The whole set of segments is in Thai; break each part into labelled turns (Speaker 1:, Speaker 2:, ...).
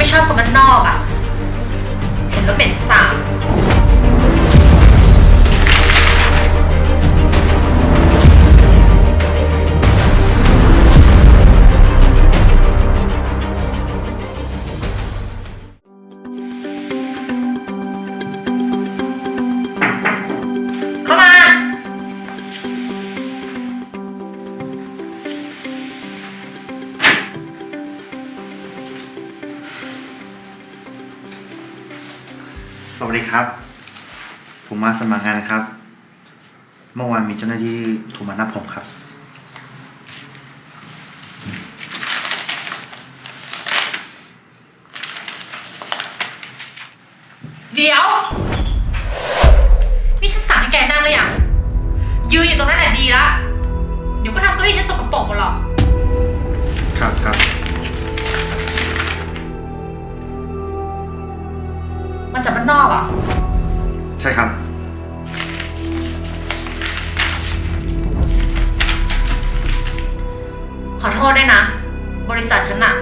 Speaker 1: ไม่ชอบคนบ้านนอกอะ่ะ เห็นแล้วเป็นสาบ
Speaker 2: สวัสดีครับ ผมมาสมัครงานนะครับ เมื่อวานมีเจ้าหน้าที่โทรมานับผมครับ
Speaker 1: เดี๋ยว นี่ฉันสั่งให้แกนั่งเลยอะ ยืนอยู่ตรงนั้นแหละดีละ เดี๋ยวก็ทำเก้าอี้ฉันสกปรกหมดหรอก
Speaker 2: ครับครับ
Speaker 1: มันจากบ้านนอกเหรอะ
Speaker 2: ใช่ครับ
Speaker 1: ขอโทษด้วยนะ บริษัทฉันอะ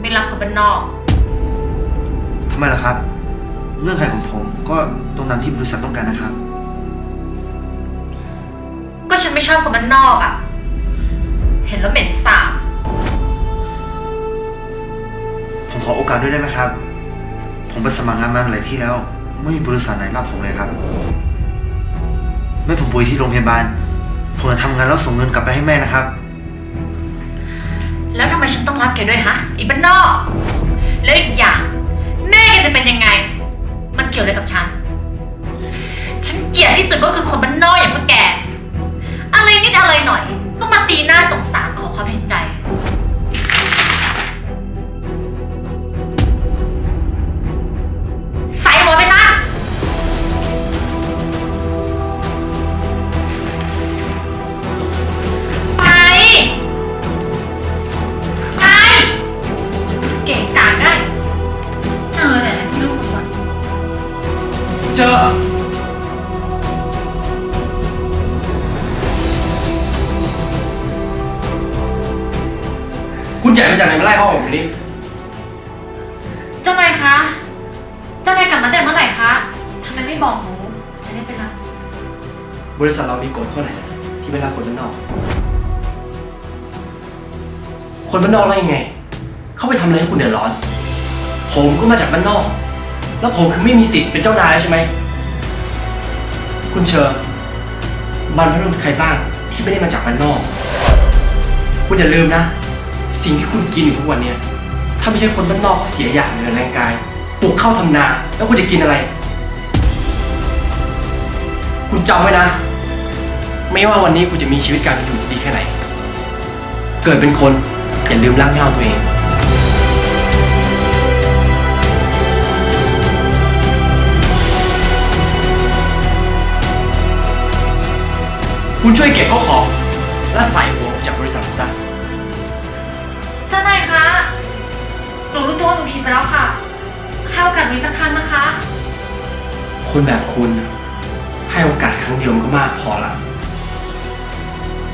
Speaker 1: ไม่รับคนบ้านนอก
Speaker 2: ทำไมล่ะครับ เรื่องใครของผมก็ต้องนำที่บริษัทต้องการนะครับ
Speaker 1: ก็ฉันไม่ชอบคนบ้านนอกอะเห็นแล้วเหม็นสาบ
Speaker 2: ผมขอโอกาสด้วยได้ไหมครับ ผมไปสมัครงานมาหลายที่แล้ว ไม่มีบริษัทไหนรับผมเลยครับ แม่ผมป่วยที่โรงพยาบาล ผมจะทำงานแล้วส่งเงินกลับไปให้แม่นะครับ
Speaker 1: แล้วทำไมฉันต้องรับแกด้วยฮะไอีบ้านนอก แล้วอีกอย่าง แม่แกจะเป็นยังไง มันเกี่ยวอะไรกับฉัน ฉันเกลียดที่สุดก็คือคนบ้านนอกอย่างพวกแก อะไรนิดอะไรหน่อยต้องมาตีหน้าสงสารขอความเห็นใจ ให
Speaker 3: ญ่มาจากไหนมาไล่ห้องผมนี่
Speaker 1: เจ้านายคะ เจ้านายกลับมาแต่เมื่อไหร่คะทำไมไม่บอกหนูจะได้ไปรับบ
Speaker 3: ริษัทเรามีกฎข้อไหนที่ไม่รับคนบ้านนอก คนบ้านนอกแล้วยังไง เข้าไปทำอะไรให้คุณเดือดร้อน ผมก็มาจากบ้านนอก แล้วผมคือไม่มีสิทธิ์เป็นเจ้านายแล้วใช่ไหม คุณเชิญบรรพบุรุษใครบ้างที่ไม่ได้มาจากบ้านนอก คุณอย่าลืมนะ สิ่งที่คุณกินอยู่ทุกวันเนี้ยถ้าไม่ใช่คนบ้านนอกเขาเสียอย่างเนือแรงกายปลูกข้าวทำนา แล้วคุณจะกินอะไร คุณจำไว้นะ ไม่ว่าวันนี้คุณจะมีชีวิตการอยู่ที่ดีแค่ไหน เกิดเป็นคนอย่าลืมร่างเงาตัวเองคุณช่วยเก็บข้าวของและใส่หัวจากบริษัทผมซะ
Speaker 1: เจ้านายคะ หนูรู้ตัวว่าหนูผิดไปแล้วค่ะให้โอกาสมีสักครั้งนะคะ
Speaker 3: คนแบบคุณ ให้โอกาสครั้งเดียวมันก็มากพอละ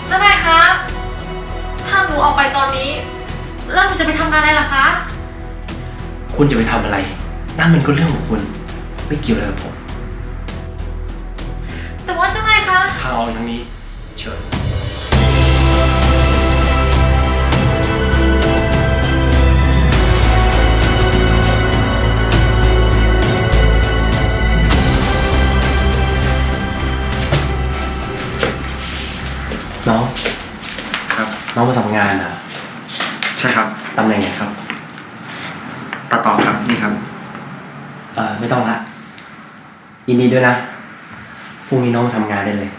Speaker 1: เจ้านายคะ ถ้าหนูออกไปตอนนี้ แล้วหนูจะไปทำงานอะไรล่ะคะ
Speaker 3: คุณจะไปทำอะไร นั่นมันก็เรื่องของคุณ ไม่เกี่ยวอะไรกับผม
Speaker 1: แต่ว่าเจ้านายคะ
Speaker 3: ทางออกทางนี้ เชิญ
Speaker 2: ครับ
Speaker 3: น้องมาทำงานอะ
Speaker 2: ใช่ครับ
Speaker 3: ตำแหน่งไหนครับ
Speaker 2: ตัดต่อครับนี่ครับ
Speaker 3: เออไม่ต้องละยินดีด้วยนะพรุ่งนี้น้องมาทำงานได้เลย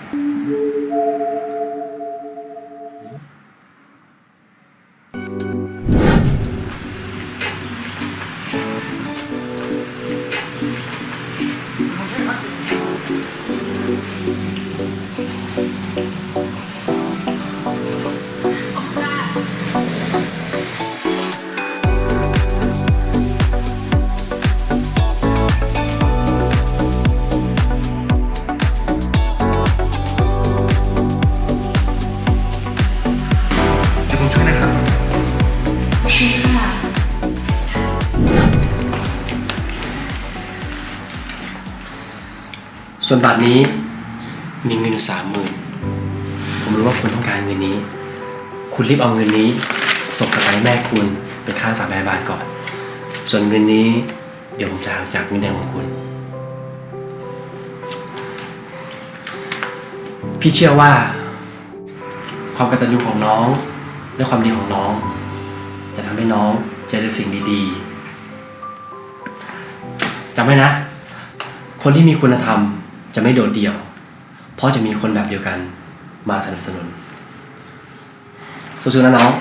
Speaker 3: ส่วนบัตรนี้มีเงินอยู่สามหมื่นผมรู้ว่าคุณต้องการเงินนี้ คุณรีบเอาเงินนี้ ส่งกลับไปให้แม่คุณเป็นค่ารักษาพยาบาลก่อน ส่วนเงินนี้ เดี๋ยวผมจะหักจากเงินเดือนของคุณ พี่เชื่อว่า ความกตัญญูของน้อง และความดีของน้อง จะทำให้น้องเจอแต่สิ่งดีๆจำไว้นะ คนที่มีคุณธรรม จะไม่โดดเดี่ยว เพราะจะมีคนแบบเดียวกันมาสนับสนุนสู้ๆนะน้อง